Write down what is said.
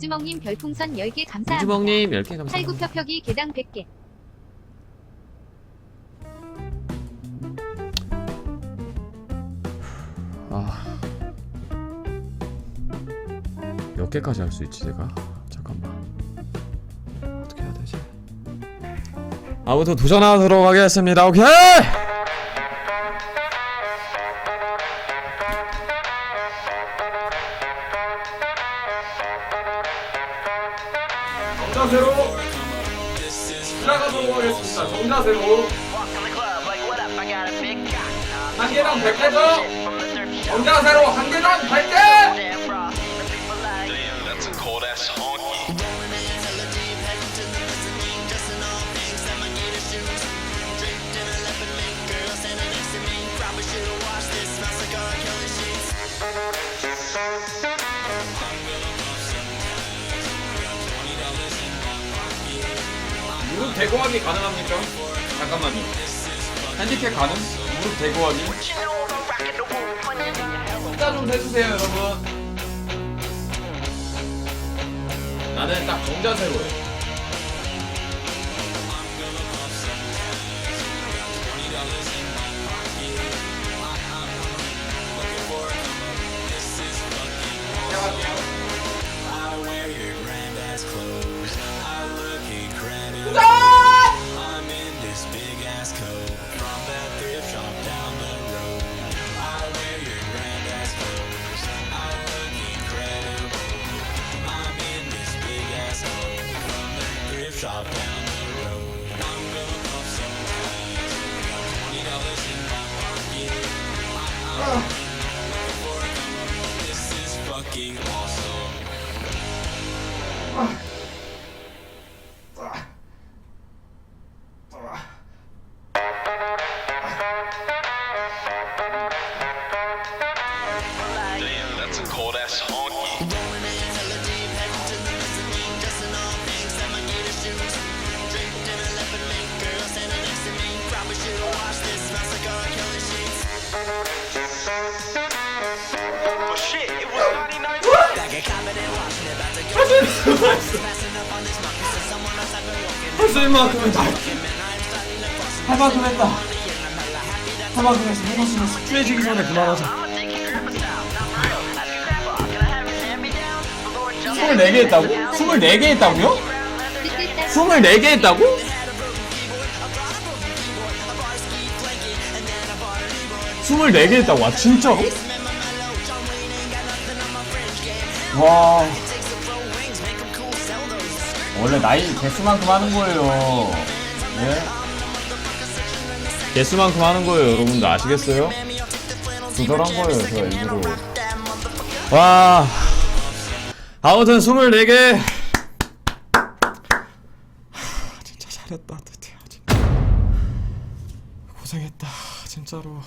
김지멍님 별풍선 10개 감사합니다. 김주먹님 10개 감사합니다. 팔굽혀펴기 개당 100개. 아. 몇 개까지 할 수 있지 제가? 잠깐만. 어떻게 해야 되지? 아무튼 도전하도록 하겠습니다. 오케이! 정자세로 시작하도록 하겠습니다. 정자세로 한 개당 100개죠? 정자세로 한 개당 100 대고하기 가능합니까? 잠깐만요. 핸디캡 가능? 무릎 대고하기? 숫자 좀 세주세요, 여러분. 나는 딱 정자세로 해. shop. 할수 있는 만큼은 다. 할 만큼 했다. 할 만큼 했어. 해봤으면 숙주해지기 전에 그만하자. 24개 했다고? 24개 했다고요? 뜻뜻한 24개 했다고? 스물네 개 했다고? 와 진짜로? 와 원래 나이 개수만큼 하는 거예요. 네? 개수만큼 하는 거예요 여러분들. 아시겠어요? 조절한 거예요 제가 일부러. 와. 아무튼 24개. 진짜 잘했다 드디어. 진짜. 고생했다 진짜로